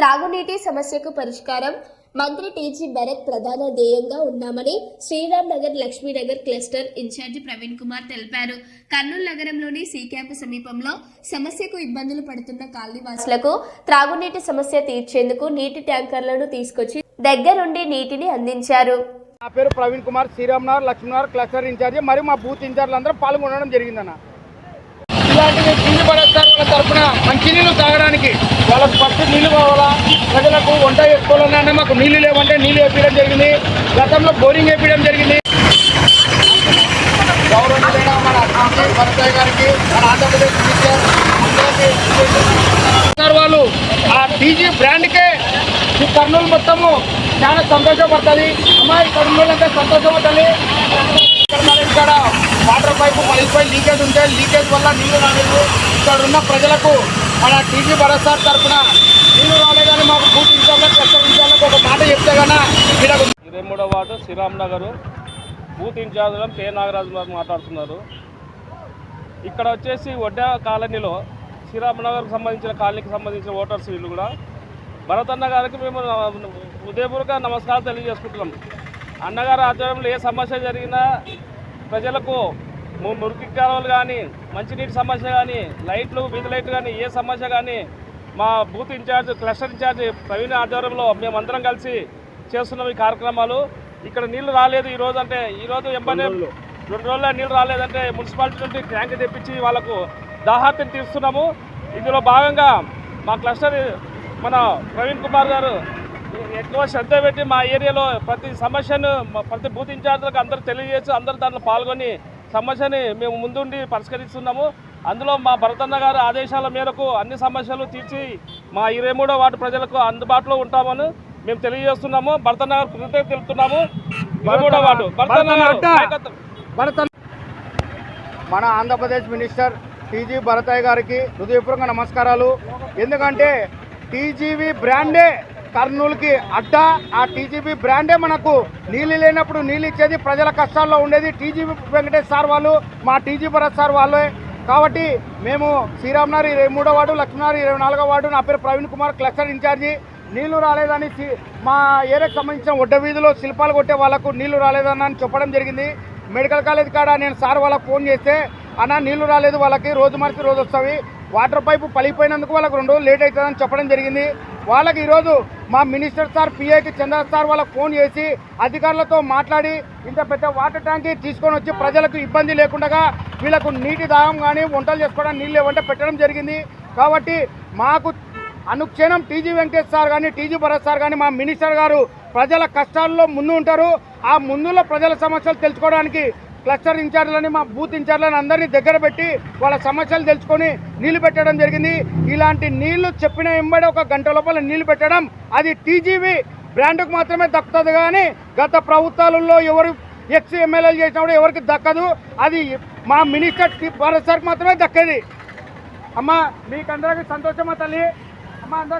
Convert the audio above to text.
త్రాగునీటి సమస్యకు పరిష్కారం. మంత్రి టీజీ భరత్ ప్రధాన ధ్యేయంగా ఉన్నామని శ్రీరామ్ నగర్ లక్ష్మీనగర్ క్లస్టర్ ఇన్ఛార్జి ప్రవీణ్ కుమార్ తెలిపారు. కర్నూలు నగరంలోని సీ క్యాంపు సమీపంలో సమస్యకు ఇబ్బందులు పడుతున్న కాలనీవాసులకు త్రాగునీటి సమస్య తీర్చేందుకు నీటి ట్యాంకర్లను తీసుకొచ్చి దగ్గరుండి నీటిని అందించారు. నా పేరు ప్రవీణ్ కుమార్ శ్రీరామ్నగర్ లక్ష్మీనగర్ క్లస్టర్ ఇన్ఛార్జి మరియు మా బూత్ ఇన్ఛార్జ్లు అందరూ పాల్గొనడం జరిగిందన్న. ఇలాంటివి నీళ్ళు పడేస్తారు వాళ్ళ తరఫున మంచినీళ్ళు తాగడానికి వాళ్ళకి ఫస్ట్ నీళ్ళు కావాలా? ప్రజలకు వంట చేసుకోవాలన్నా మాకు నీళ్ళు లేవంటే నీళ్ళు వేపించడం జరిగింది. గతంలో బోరింగ్ వేపించడం జరిగింది. గౌరవనీయులైన మన భరతయ్య గారికి మన ఆంధ్రప్రదేశ్ మినిస్టర్ సార్ వాళ్ళు ఆ టీజీ బ్రాండ్కే ఈ కర్నూలు మొత్తము చాలా సంతోషపడుతుంది. అమ్మాయి కర్నూలు అంటే సంతోషపడుతుంది. ఇక్కడ ఇక్కడ వాటర్ పైపు పలిపోయి లీకేజ్ ఉంటే లీకేజ్ వల్ల నీళ్ళు రాలేదు. ఇక్కడ ఉన్న ప్రజలకు మన టీజీ భరత్ సార్ తరఫున నీళ్ళు రాలేదని మాకు బూత్ ప్రకటించాలని ఒక మాట చెప్తే కన్నా ఇరవై మూడో వార్డు శ్రీరామ్ నగర్. బూత్ ఇన్ఛార్జ్లో కే. నాగరాజు గారు మాట్లాడుతున్నారు. ఇక్కడ వచ్చేసి వడ్డా కాలనీలో శ్రీరామ్ నగర్కు సంబంధించిన కాలనీకి సంబంధించిన ఓటర్స్ వీళ్ళు కూడా. భరతన్న గారికి మేము ఉదయపూర్వక నమస్కారం తెలియజేసుకుంటున్నాం. అన్నగారు ఆధ్వర్యంలో ఏ సమస్య జరిగినా ప్రజలకు మురికి కాలువలు కానీ మంచినీటి సమస్య కానీ లైట్లు వీధి లైట్లు కానీ ఏ సమస్య కానీ మా booth incharge cluster incharge Praveen ఆధ్వర్యంలో మేమందరం కలిసి చేస్తున్నాం ఈ కార్యక్రమాలు. ఇక్కడ నీళ్ళు రాలేదు ఈ రోజు అంటే ఈ రోజు ఎంబనే రెండు రోజుల. నీళ్ళు రాలేదంటే మున్సిపాలిటీ నుండి ట్యాంక్ తెప్పించి వాళ్ళకు దాహార్తిని తీస్తున్నాము. ఇందులో భాగంగా మా క్లస్టర్ మన ప్రవీణ్ కుమార్ గారు ఎక్కువ శ్రద్ధ పెట్టి మా ఏరియాలో ప్రతి సమస్యను ప్రతి బూత్ ఇన్ఛార్జ్లకు అందరూ తెలియజేసి అందరూ దాంట్లో పాల్గొని సమస్యని మేము ముందుండి పరిష్కరిస్తున్నాము. అందులో మా భరతన్న గారి ఆదేశాల మేరకు అన్ని సమస్యలు తీర్చి మా ఇరవై మూడో వార్డు ప్రజలకు అందుబాటులో ఉంటామని మేము తెలియజేస్తున్నాము. భరతన్న గారు కృతజ్ఞత తెలుపుతున్నాము. ఇరవై మూడో వార్డు. భరతన్న. మన ఆంధ్రప్రదేశ్ మినిస్టర్ టీజీ భరతయ్య గారికి హృదయపూర్వక నమస్కారాలు. ఎందుకంటే టీజీవి బ్రాండే కర్నూలుకి అడ్డా ఆ టీజీబీ బ్రాండే మనకు నీళ్ళు లేనప్పుడు నీళ్ళు ఇచ్చేది ప్రజల కష్టాల్లో ఉండేది. టీజీబీ వెంకటేష్ సార్ వాళ్ళు మా టీజీ భరత్ సార్ వాళ్ళే. కాబట్టి మేము శ్రీరామ్నగర్ ఇరవై మూడో వార్డు లక్ష్మీనగర్ ఇరవై నాలుగో వార్డు నా పేరు ప్రవీణ్ కుమార్ క్లస్టర్ ఇన్ఛార్జి నీళ్ళు రాలేదని మా ఏరియాకి సంబంధించిన ఒడ్డ వీధిలో శిల్పాలు కొట్టే వాళ్ళకు నీళ్ళు రాలేదని అని చెప్పడం జరిగింది. మెడికల్ కాలేజ్ కాడ నేను సార్ వాళ్ళకి ఫోన్ చేస్తే అన్న నీళ్ళు రాలేదు వాళ్ళకి రోజు మరిచి రోజు వస్తాయి. వాటర్ పైపు పలిగిపోయినందుకు వాళ్ళకి రెండు రోజులు లేట్ అవుతుందని చెప్పడం జరిగింది. వాళ్ళకి ఈరోజు మా మినిస్టర్ సార్ పిఐకి చంద్ర సార్ వాళ్ళకి ఫోన్ చేసి అధికారులతో మాట్లాడి ఇంత పెద్ద వాటర్ ట్యాంక్ తీసుకొని వచ్చి ప్రజలకు ఇబ్బంది లేకుండా వీళ్ళకు నీటి దాహం కానీ వంటలు చేసుకోవడానికి నీళ్ళు ఏమంటే పెట్టడం జరిగింది. కాబట్టి మాకు అనుక్షణం టీజీ వెంకటేష్ సార్ కానీ టీజీ భరత్ సార్ కానీ మా మినిస్టర్ గారు ప్రజల కష్టాల్లో ముందు ఉంటారు. ఆ ముందులో ప్రజల సమస్యలు తెలుసుకోవడానికి క్లస్టర్ ఇన్ఛార్జ్లని మా బూత్ ఇన్ఛార్జ్లని అందరినీ దగ్గర పెట్టి వాళ్ళ సమస్యలు తెలుసుకొని నీళ్ళు పెట్టడం జరిగింది. ఇలాంటి నీళ్ళు చెప్పిన వెంబడి ఒక గంట లోపల నీళ్ళు పెట్టడం అది టీజీవి బ్రాండ్కు మాత్రమే దక్కుతుంది కానీ గత ప్రభుత్వాలలో ఎవరు ఎక్స్ ఎమ్మెల్యేలు చేసినప్పుడు ఎవరికి దక్కదు. అది మా మినిస్టర్ టి- సార్కి మాత్రమే దక్కేది. అమ్మ మీకందరికీ సంతోషమా తల్లి? అమ్మ అందరూ